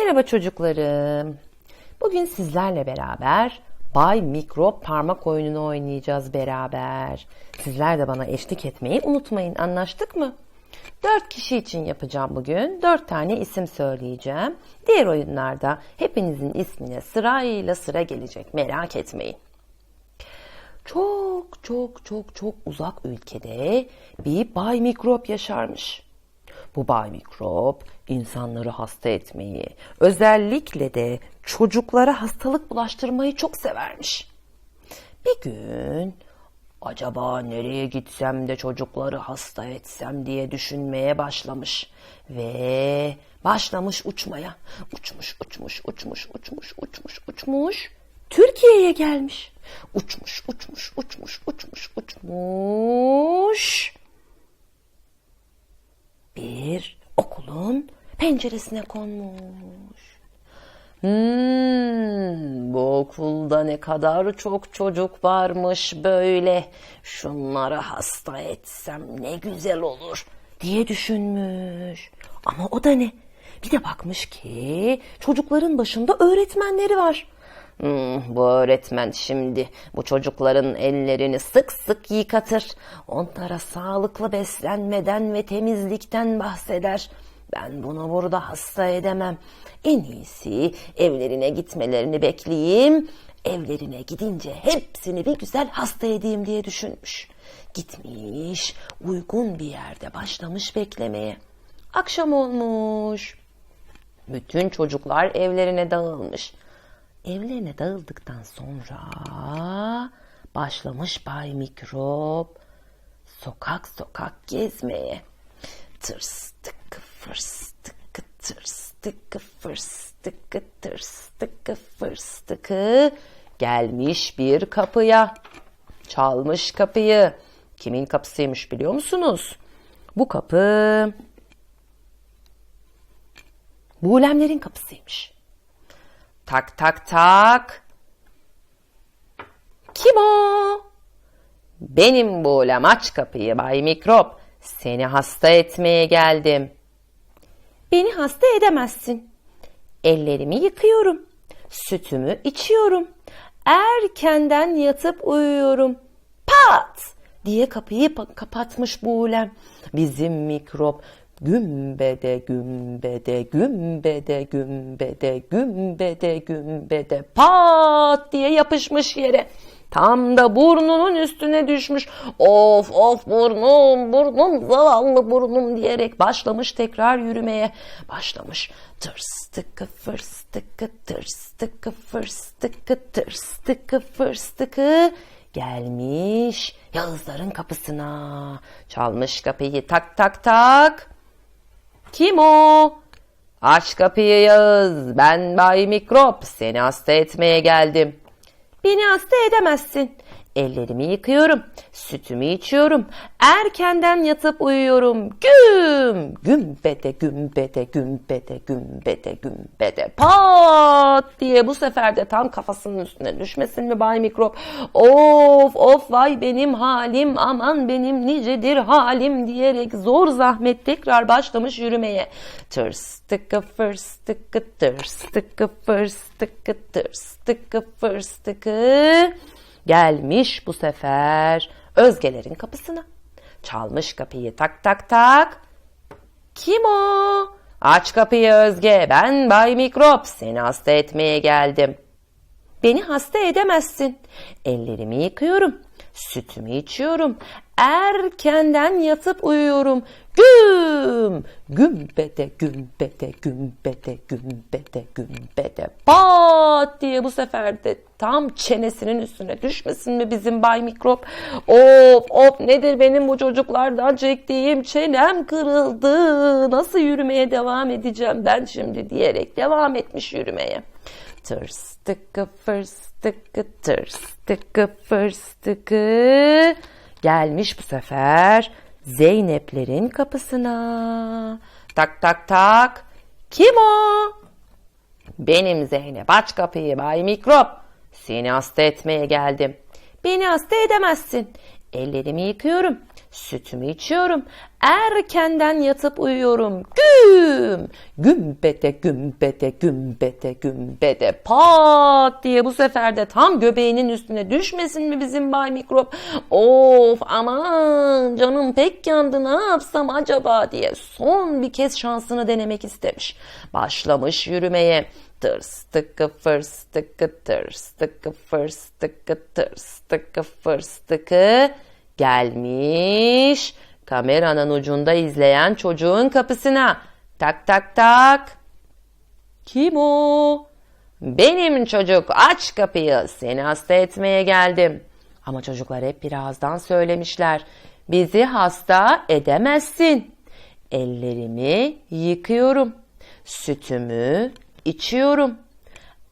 Merhaba çocuklarım. Bugün sizlerle beraber Bay Mikrop parmak oyununu oynayacağız beraber. Sizler de bana eşlik etmeyi unutmayın. Anlaştık mı? Dört kişi için yapacağım bugün. Dört tane isim söyleyeceğim. Diğer oyunlarda hepinizin ismine sırayla sıra gelecek. Merak etmeyin. Çok çok çok çok uzak ülkede bir Bay Mikrop yaşarmış. Bu bay mikrop insanları hasta etmeyi, özellikle de çocuklara hastalık bulaştırmayı çok severmiş. Bir gün acaba nereye gitsem de çocukları hasta etsem diye düşünmeye başlamış ve başlamış uçmaya. Uçmuş, uçmuş, uçmuş, uçmuş, uçmuş, uçmuş. Türkiye'ye gelmiş. Uçmuş, uçmuş, uçmuş, uçmuş, uçmuş bir okulun penceresine konmuş. Hmm, bu okulda ne kadar çok çocuk varmış böyle. Şunları hasta etsem ne güzel olur diye düşünmüş. Ama o da ne? Bir de bakmış ki çocukların başında öğretmenleri var. Hmm, bu öğretmen şimdi bu çocukların ellerini sık sık yıkatır. Onlara sağlıklı beslenmeden ve temizlikten bahseder. Ben bunu burada hasta edemem. En iyisi evlerine gitmelerini bekleyeyim. Evlerine gidince hepsini bir güzel hasta edeyim diye düşünmüş. Gitmiş, uygun bir yerde başlamış beklemeye. Akşam olmuş. Bütün çocuklar evlerine dağılmış. Evlerine dağıldıktan sonra başlamış Bay Mikrop sokak sokak gezmeye. Tırs tıkı fırs tıkı tırs tıkı fırs tıkı tırs tıkı fırs tıkı gelmiş bir kapıya. Çalmış kapıyı. Kimin kapısıymış biliyor musunuz? Bu kapı Buğulemlerin kapısıymış. Tak tak tak. Kim o? Benim Buğulem aç kapıyı Bay Mikrop. Seni hasta etmeye geldim. Beni hasta edemezsin. Ellerimi yıkıyorum. Sütümü içiyorum. Erkenden yatıp uyuyorum. Pat! diye kapıyı kapatmış Buğulem. Bizim mikrop gümbede gümbede gümbede gümbede gümbede gümbede pat diye yapışmış yere. Tam da burnunun üstüne düşmüş. Of of burnum burnum zavallı burnum diyerek başlamış tekrar yürümeye. Başlamış. Tırs tıkı fırs tıkı tırs tıkı fırs tıkı tırs tıkı fırs tıkı gelmiş Yağızların kapısına. Çalmış kapıyı tak tak tak. Kim o? Aç kapıyı Yağız. Ben Bay Mikrop. Seni hasta etmeye geldim. Beni hasta edemezsin. Ellerimi yıkıyorum. Sütümü içiyorum. Erkenden yatıp uyuyorum. Güm! Gümbede gümbede gümbede gümbede gümbede pat diye bu sefer de tam kafasının üstüne düşmesin mi Bay Mikrop? Of of vay benim halim aman benim nicedir halim diyerek zor zahmet tekrar başlamış yürümeye. Tırs tıkı fırs tıkı tırs tıkı gelmiş bu sefer Özgelerin kapısına. Çalmış kapıyı tak tak tak. Kim o? Aç kapıyı Özge. Ben Bay Mikrop. Seni hasta etmeye geldim. Beni hasta edemezsin. Ellerimi yıkıyorum. Sütümü içiyorum. Erkenden yatıp uyuyorum. Güm! Gümbede, gümbede, gümbede, gümbede, gümbede. Pat diye bu sefer de tam çenesinin üstüne düşmesin mi bizim Bay Mikrop? Of of nedir benim bu çocuklardan çektiğim çenem kırıldı. Nasıl yürümeye devam edeceğim ben şimdi diyerek devam etmiş yürümeye. Tırs tıkı fırs tıkı tırs tıkı fırs tıkı. Gelmiş bu sefer Zeyneplerin kapısına. Tak tak tak. Kim o? Benim Zeynep. Aç kapıyı Bay Mikrop. Seni hasta etmeye geldim. Beni hasta edemezsin. Ellerimi yıkıyorum. Sütümü içiyorum. Erkenden yatıp uyuyorum. Güm! Gümbete gümbete gümbete gümbete pat diye bu sefer de tam göbeğinin üstüne düşmesin mi bizim Bay Mikrop? Of aman canım pek yandı ne yapsam acaba diye son bir kez şansını denemek istemiş. Başlamış yürümeye. Tırs tıkı fırs tıkı tırs tıkı fırs tıkı tırs tıkı fırs tıkı gelmiş kameranın ucunda izleyen çocuğun kapısına. Tak tak tak. Kim o? Benim çocuk aç kapıyı seni hasta etmeye geldim. Ama çocuklar hep birazdan söylemişler. Bizi hasta edemezsin. Ellerimi yıkıyorum. Sütümü içiyorum.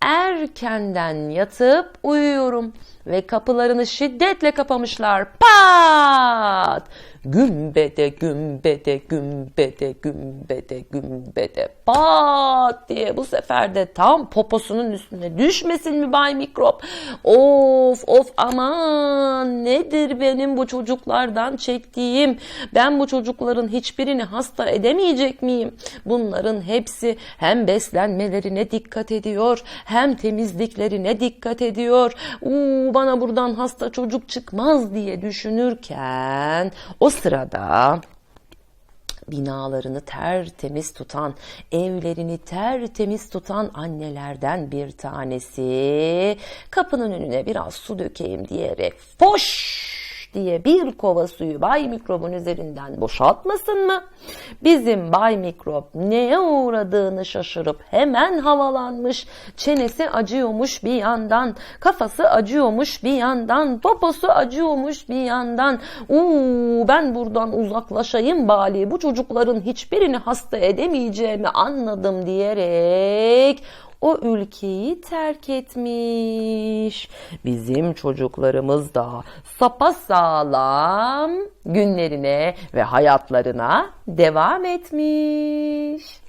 Erkenden yatıp uyuyorum ve kapılarını şiddetle kapamışlar. Pat! Gümbede gümbede gümbede gümbede gümbede pat diye bu sefer de tam poposunun üstüne düşmesin mi Bay Mikrop? Of of aman nedir benim bu çocuklardan çektiğim? Ben bu çocukların hiçbirini hasta edemeyecek miyim? Bunların hepsi hem beslenmelerine dikkat ediyor hem temizliklerine dikkat ediyor. Uuu bana buradan hasta çocuk çıkmaz diye düşünürken o sırada binalarını tertemiz tutan, evlerini tertemiz tutan annelerden bir tanesi kapının önüne biraz su dökeyim diyerek foş diye bir kova suyu Bay Mikrob'un üzerinden boşaltmasın mı? Bizim Bay Mikrop neye uğradığını şaşırıp hemen havalanmış. Çenesi acıyormuş bir yandan, kafası acıyormuş bir yandan, poposu acıyormuş bir yandan. Uuu ben buradan uzaklaşayım bari bu çocukların hiçbirini hasta edemeyeceğimi anladım diyerek o ülkeyi terk etmiş. Bizim çocuklarımız da sapasağlam günlerine ve hayatlarına devam etmiş.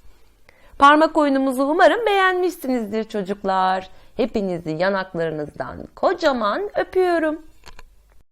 Parmak oyunumuzu umarım beğenmişsinizdir çocuklar. Hepinizi yanaklarınızdan kocaman öpüyorum.